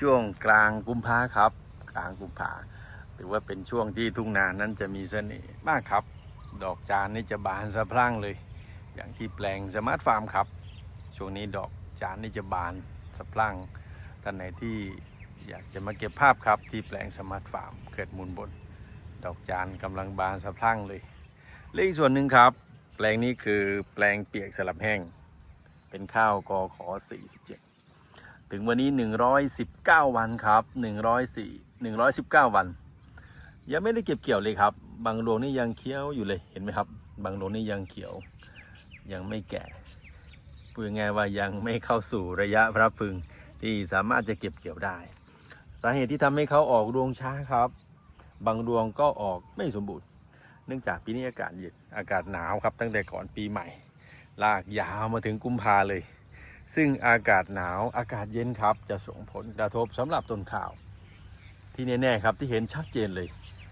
ช่วงกลางกุมภาครับ กลางกุมภาถือว่าเป็นช่วงที่ทุ่งนานั้นจะมีเสน่ห์มากครับ ดอกจานนี่จะบานสะพรั่งเลย อย่างที่แปลงสมาร์ทฟาร์มครับ ช่วงนี้ดอกจานนี่จะบานสะพรั่งท่านไหนที่อยากจะมาเก็บภาพครับที่แปลงสมาร์ทฟาร์มเกิดมูลบน ดอกจานกำลังบานสะพรั่งเลยและอีกส่วนหนึ่งครับ แปลงนี้คือแปลงเปียกสลับแห้ง เป็นข้าวกอขอ47 ถึงวันนี้ 119 วันครับ 104 119 วัน ยังไม่ได้เก็บเกี่ยวเลยครับ บางรวงนี่ยังเขียวอยู่เลยเห็นไหมครับ บางรวงนี่ยังเขียว ยังไม่แก่พูดง่ายว่ายังไม่เข้าสู่ระยะพระพึงที่สามารถจะเก็บเกี่ยวได้ สาเหตุที่ทำให้เขาออกรวงช้าครับ บางรวงก็ออกไม่สมบูรณ์ เนื่องจากปีนี้อากาศเย็นอากาศหนาวครับ ตั้งแต่ก่อนปีใหม่ ลากยาวมาถึงกุมภาเลย ซึ่งอากาศหนาวอากาศเย็นครับ จะส่งผลกระทบสำหรับต้นข้าว ที่แน่ๆครับที่เห็นชัดเจนเลย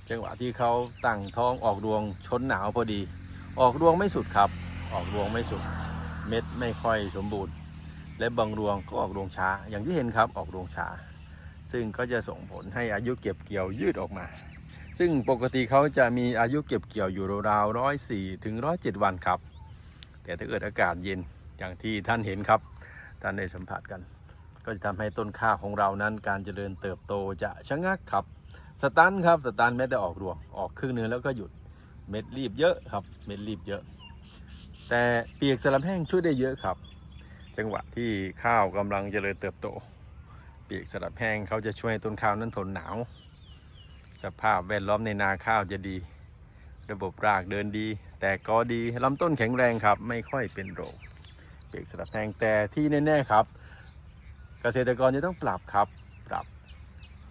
จังหวะที่เขาตั้งท้องออกรวงชนหนาวพอดี ออกรวงไม่สุดครับ ออกรวงไม่สุด เม็ดไม่ค่อยสมบูรณ์ และบางรวงก็ออกรวงช้า อย่างที่เห็นครับออกรวงช้า ซึ่งก็จะส่งผลให้อายุเก็บเกี่ยวยืดออกมา ซึ่งปกติเขาจะมีอายุเก็บเกี่ยวอยู่ราวๆร้อยสี่ถึงร้อยเจ็ดวันครับ แต่ถ้าเกิดอากาศเย็นอย่างที่ท่านเห็นครับ ท่านได้สัมผัสกัน ก็จะทำให้ต้นข้าวของเรานั้น การเจริญเติบโตจะชะงักครับ สตันครับสตันแม้แต่ออกรวงออกครึ่งหนึงแล้วก็หยุดเม็ดรีบเยอะครับ เม็ดรีบเยอะ แต่เปียกสลับแห้งช่วยได้เยอะครับ จังหวะที่ข้าวกำลังเจริญเติบโต เปียกสลับแห้งเขาจะช่วยให้ต้นข้าวนั้นทนหนาว สภาพแวดล้อมในนาข้าวจะดี ระบบรากเดินดี แต่ก็ดีลำต้นแข็งแรงครับ ไม่ค่อยเป็นโรค เปียกสลับแห้งแต่ที่แน่ๆครับ เกษตรกรจะต้องปรับครับ ปรับ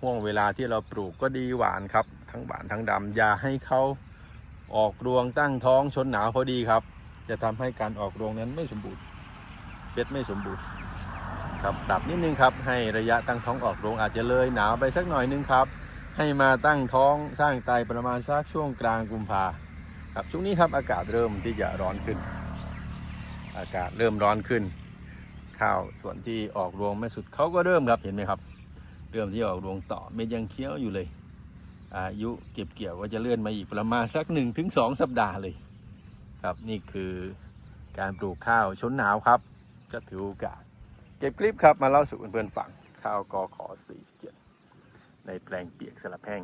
ห่วงเวลาที่เราปลูกก็ดีหวานครับ ทั้งหวานทั้งดำอย่าให้เขาออกรวงตั้งท้องชนหนาวพอดีครับ จะทำให้การออกรวงนั้นไม่สมบูรณ์เป็ดไม่สมบูรณ์ครับปรับนิดนึงครับ ให้ระยะตั้งท้องออกรวงอาจจะเลยหนาวไปสักหน่อยนึงครับ ให้มาตั้งท้องสร้างไตประมาณสักช่วงกลางกุมภาครับช่วงนี้ครับอากาศเริ่มที่จะร้อนขึ้น อากาศเริ่มร้อนขึ้น ข้าวส่วนที่ออกรวงไม่สุดเขาก็เริ่มครับเห็นไหมครับ เริ่มที่ออกรวงต่อเม็ดยังเคี้ยวอยู่เลย อายุเก็บเกี่ยวก็จะเลื่อนมาอีกประมาณสักหนึ่งถึงสองสัปดาห์เลย ครับนี่คือการปลูกข้าวชนหนาวครับก็ถือโอกาสเก็บคลิปครับมาเล่าสู่เพื่อนๆฟังข้าวกอขอ47ในแปลงเปียกสลับแห้ง